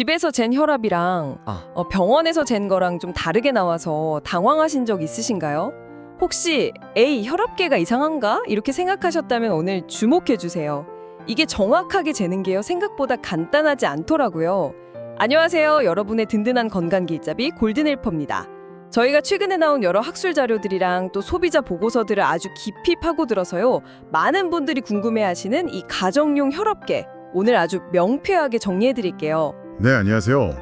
집에서 잰 혈압이랑 아. 어, 병원에서 잰 거랑 좀 다르게 나와서 당황하신 적 있으신가요? 혹시 에이 혈압계가 이상한가? 이렇게 생각하셨다면 오늘 주목해 주세요. 이게 정확하게 재는 게요 생각보다 간단하지 않더라고요. 안녕하세요. 여러분의 든든한 건강 길잡이 골든헬퍼입니다. 저희가 최근에 나온 여러 학술 자료들이랑 또 소비자 보고서들을 아주 깊이 파고들어서요. 많은 분들이 궁금해하시는 이 가정용 혈압계 오늘 아주 명쾌하게 정리해 드릴게요. 네, 안녕하세요.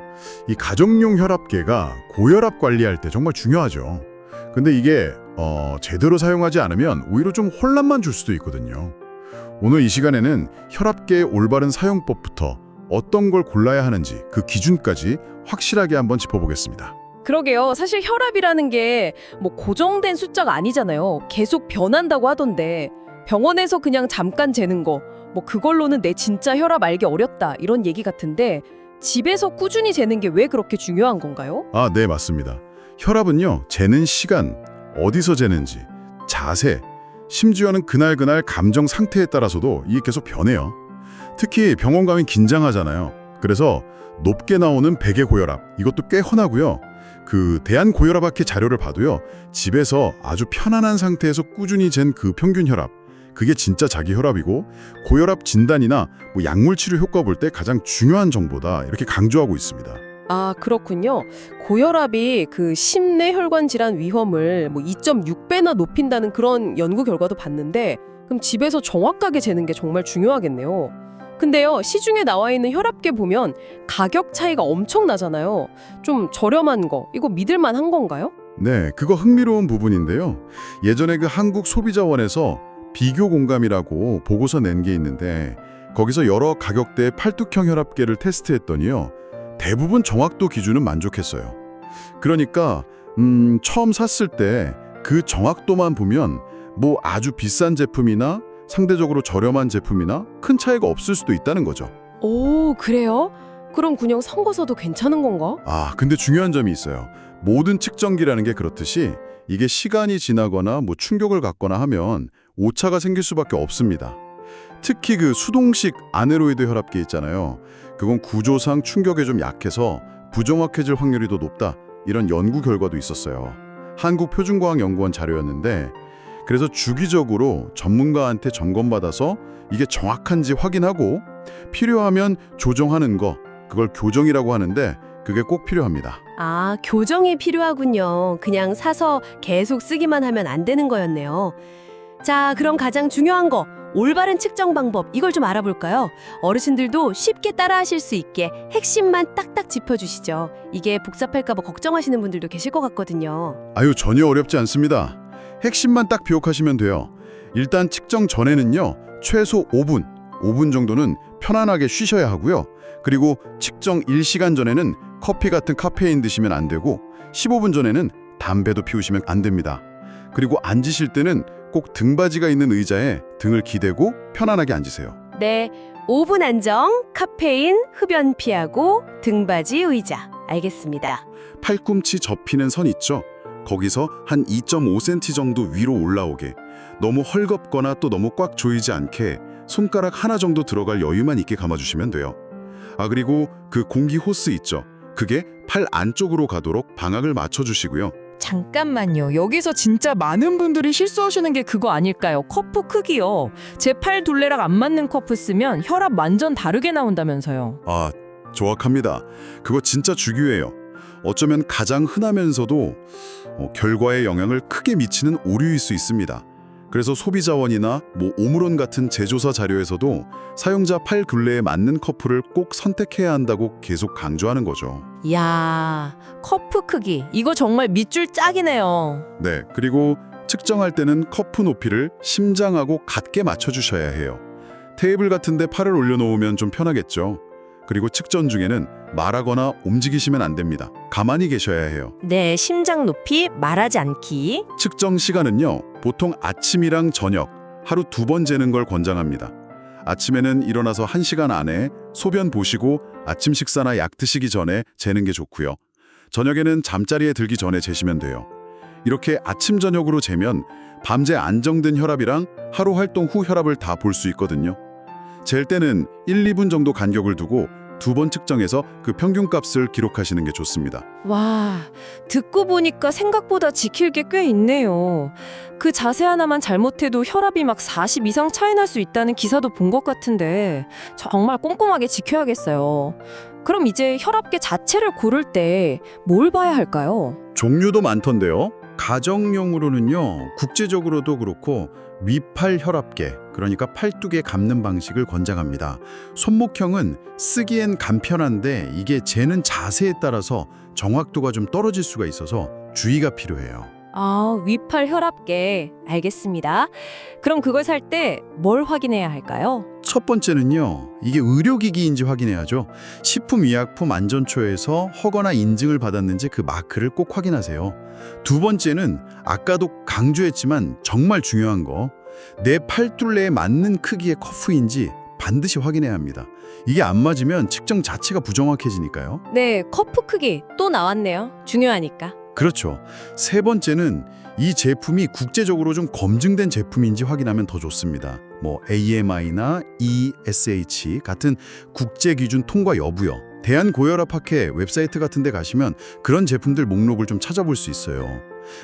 이 가정용 혈압계가 고혈압 관리할 때 정말 중요하죠. 근데 이게 어, 제대로 사용하지 않으면 오히려 좀 혼란만 줄 수도 있거든요. 오늘 이 시간에는 혈압계의 올바른 사용법부터 어떤 걸 골라야 하는지 그 기준까지 확실하게 한번 짚어보겠습니다. 그러게요. 사실 혈압이라는 게 뭐 고정된 숫자가 아니잖아요. 계속 변한다고 하던데 병원에서 그냥 잠깐 재는 거, 뭐 그걸로는 내 진짜 혈압 알기 어렵다 이런 얘기 같은데 집에서 꾸준히 재는 게 왜 그렇게 중요한 건가요? 아, 네, 맞습니다. 혈압은요, 재는 시간, 어디서 재는지, 자세, 심지어는 그날그날 감정 상태에 따라서도 이게 계속 변해요. 특히 병원 가면 긴장하잖아요. 그래서 높게 나오는 백의 고혈압, 이것도 꽤 흔하고요. 그 대한 고혈압학회 자료를 봐도요. 집에서 아주 편안한 상태에서 꾸준히 잰 그 평균 혈압, 그게 진짜 자기 혈압이고 고혈압 진단이나 뭐 약물 치료 효과 볼 때 가장 중요한 정보다 이렇게 강조하고 있습니다. 아, 그렇군요. 고혈압이 그 심내 혈관 질환 위험을 뭐 2.6배나 높인다는 그런 연구 결과도 봤는데 그럼 집에서 정확하게 재는 게 정말 중요하겠네요. 근데요, 시중에 나와 있는 혈압계 보면 가격 차이가 엄청 나잖아요. 좀 저렴한 거, 이거 믿을 만한 건가요? 네, 그거 흥미로운 부분인데요. 예전에 그 한국 소비자원에서 비교 공감이라고 보고서 낸 게 있는데 거기서 여러 가격대의 팔뚝형 혈압계를 테스트했더니요. 대부분 정확도 기준은 만족했어요. 그러니까 음, 처음 샀을 때 그 정확도만 보면 뭐 아주 비싼 제품이나 상대적으로 저렴한 제품이나 큰 차이가 없을 수도 있다는 거죠. 오, 그래요? 그럼 그냥 선거서도 괜찮은 건가? 아, 근데 중요한 점이 있어요. 모든 측정기라는 게 그렇듯이 이게 시간이 지나거나 뭐 충격을 갖거나 하면 오차가 생길 수밖에 없습니다. 특히 그 수동식 아네로이드 혈압계 있잖아요. 그건 구조상 충격에 좀 약해서 부정확해질 확률이 더 높다. 이런 연구 결과도 있었어요. 한국표준과학연구원 자료였는데 그래서 주기적으로 전문가한테 점검받아서 이게 정확한지 확인하고 필요하면 조정하는 거 그걸 교정이라고 하는데 그게 꼭 필요합니다. 아, 교정이 필요하군요. 그냥 사서 계속 쓰기만 하면 안 되는 거였네요. 자, 그럼 가장 중요한 거, 올바른 측정 방법, 이걸 좀 알아볼까요? 어르신들도 쉽게 따라하실 수 있게 핵심만 딱딱 짚어주시죠. 이게 복잡할까 봐 걱정하시는 분들도 계실 것 같거든요. 아유 전혀 어렵지 않습니다. 핵심만 딱 기억하시면 돼요. 일단 측정 전에는요. 최소 5분, 5분 정도는 편안하게 쉬셔야 하고요. 그리고 측정 1시간 전에는 커피 같은 카페인 드시면 안 되고 15분 전에는 담배도 피우시면 안 됩니다. 그리고 앉으실 때는 꼭 등받이가 있는 의자에 등을 기대고 편안하게 앉으세요. 네, 5분 안정, 카페인, 흡연 피하고, 등받이 의자. 알겠습니다. 팔꿈치 접히는 선 있죠? 거기서 한 2.5cm 정도 위로 올라오게 너무 헐겁거나 또 너무 꽉 조이지 않게 손가락 하나 정도 들어갈 여유만 있게 감아주시면 돼요. 아 그리고 그 공기 호스 있죠? 그게 팔 안쪽으로 가도록 방향을 맞춰주시고요. 잠깐만요. 여기서 진짜 많은 분들이 실수하시는 게 그거 아닐까요? 커프 크기요. 제 팔 둘레랑 안 맞는 커프 쓰면 혈압 완전 다르게 나온다면서요. 아 정확합니다. 그거 진짜 중요해요. 어쩌면 가장 흔하면서도 어, 결과에 영향을 크게 미치는 오류일 수 있습니다. 그래서 소비자원이나 뭐 오므론 같은 제조사 자료에서도 사용자 팔 굴레에 맞는 커프를 꼭 선택해야 한다고 계속 강조하는 거죠. 야 커프 크기. 이거 정말 밑줄 짝이네요. 네, 그리고 측정할 때는 커프 높이를 심장하고 같게 맞춰주셔야 해요. 테이블 같은데 팔을 올려놓으면 좀 편하겠죠. 그리고 측정 중에는 말하거나 움직이시면 안 됩니다. 가만히 계셔야 해요. 네, 심장 높이 말하지 않기. 측정 시간은요, 보통 아침이랑 저녁, 하루 두 번 재는 걸 권장합니다. 아침에는 일어나서 1시간 안에 소변 보시고 아침 식사나 약 드시기 전에 재는 게 좋고요. 저녁에는 잠자리에 들기 전에 재시면 돼요. 이렇게 아침 저녁으로 재면 밤새 안정된 혈압이랑 하루 활동 후 혈압을 다 볼 수 있거든요. 잴 때는 1, 2분 정도 간격을 두고 두 번 측정해서 그 평균값을 기록하시는 게 좋습니다. 와, 듣고 보니까 생각보다 지킬 게 꽤 있네요. 그 자세 하나만 잘못해도 혈압이 막 40 이상 차이 날 수 있다는 기사도 본 것 같은데 정말 꼼꼼하게 지켜야겠어요. 그럼 이제 혈압계 자체를 고를 때 뭘 봐야 할까요? 종류도 많던데요. 가정용으로는요. 국제적으로도 그렇고 위팔 혈압계, 그러니까 팔뚝에 감는 방식을 권장합니다. 손목형은 쓰기엔 간편한데 이게 재는 자세에 따라서 정확도가 좀 떨어질 수가 있어서 주의가 필요해요. 아, 위팔 혈압계. 알겠습니다. 그럼 그걸 살 때 뭘 확인해야 할까요? 첫 번째는요. 이게 의료기기인지 확인해야죠. 식품의약품안전처에서 허가나 인증을 받았는지 그 마크를 꼭 확인하세요. 두 번째는 아까도 강조했지만 정말 중요한 거. 내 팔둘레에 맞는 크기의 커프인지 반드시 확인해야 합니다. 이게 안 맞으면 측정 자체가 부정확해지니까요. 네, 커프 크기 또 나왔네요. 중요하니까. 그렇죠. 세 번째는 이 제품이 국제적으로 좀 검증된 제품인지 확인하면 더 좋습니다. 뭐 AMI나 ESH 같은 국제 기준 통과 여부요. 대한고혈압학회 웹사이트 같은 데 가시면 그런 제품들 목록을 좀 찾아볼 수 있어요.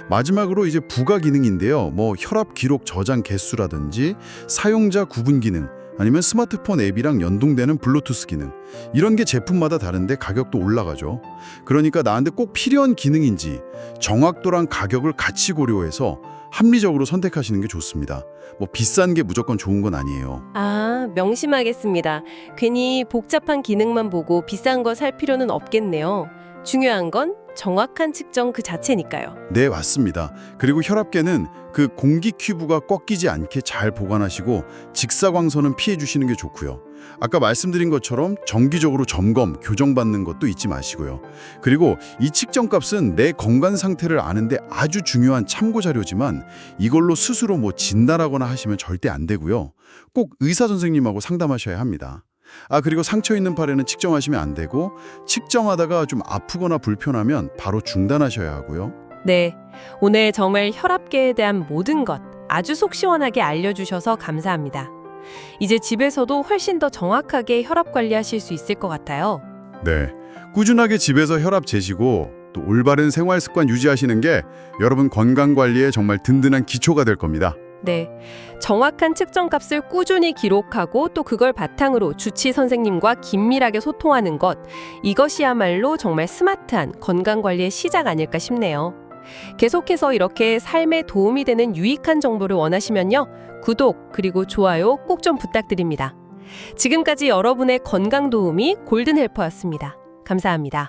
마지막으로 이제 부가 기능인데요. 뭐 혈압 기록 저장 개수라든지 사용자 구분 기능 아니면 스마트폰 앱이랑 연동되는 블루투스 기능 이런 게 제품마다 다른데 가격도 올라가죠. 그러니까 나한테 꼭 필요한 기능인지 정확도랑 가격을 같이 고려해서 합리적으로 선택하시는 게 좋습니다. 뭐 비싼 게 무조건 좋은 건 아니에요. 아, 명심하겠습니다. 괜히 복잡한 기능만 보고 비싼 거 살 필요는 없겠네요. 중요한 건 정확한 측정 그 자체니까요. 네, 맞습니다. 그리고 혈압계는 그 공기 큐브가 꺾이지 않게 잘 보관하시고 직사광선은 피해 주시는 게 좋고요. 아까 말씀드린 것처럼 정기적으로 점검, 교정받는 것도 잊지 마시고요. 그리고 이 측정값은 내 건강 상태를 아는데 아주 중요한 참고 자료지만 이걸로 스스로 뭐 진단하거나 하시면 절대 안 되고요. 꼭 의사 선생님하고 상담하셔야 합니다. 아 그리고 상처 있는 팔에는 측정하시면 안 되고 측정하다가 좀 아프거나 불편하면 바로 중단하셔야 하고요. 네. 오늘 정말 혈압계에 대한 모든 것 아주 속 시원하게 알려주셔서 감사합니다. 이제 집에서도 훨씬 더 정확하게 혈압 관리하실 수 있을 것 같아요. 네. 꾸준하게 집에서 혈압 재시고 또 올바른 생활 습관 유지하시는 게 여러분 건강 관리에 정말 든든한 기초가 될 겁니다. 네. 정확한 측정 값을 꾸준히 기록하고 또 그걸 바탕으로 주치 선생님과 긴밀하게 소통하는 것. 이것이야말로 정말 스마트한 건강 관리의 시작 아닐까 싶네요. 계속해서 이렇게 삶에 도움이 되는 유익한 정보를 원하시면요. 구독 그리고 좋아요 꼭 좀 부탁드립니다. 지금까지 여러분의 건강 도우미 골든 헬퍼였습니다. 감사합니다.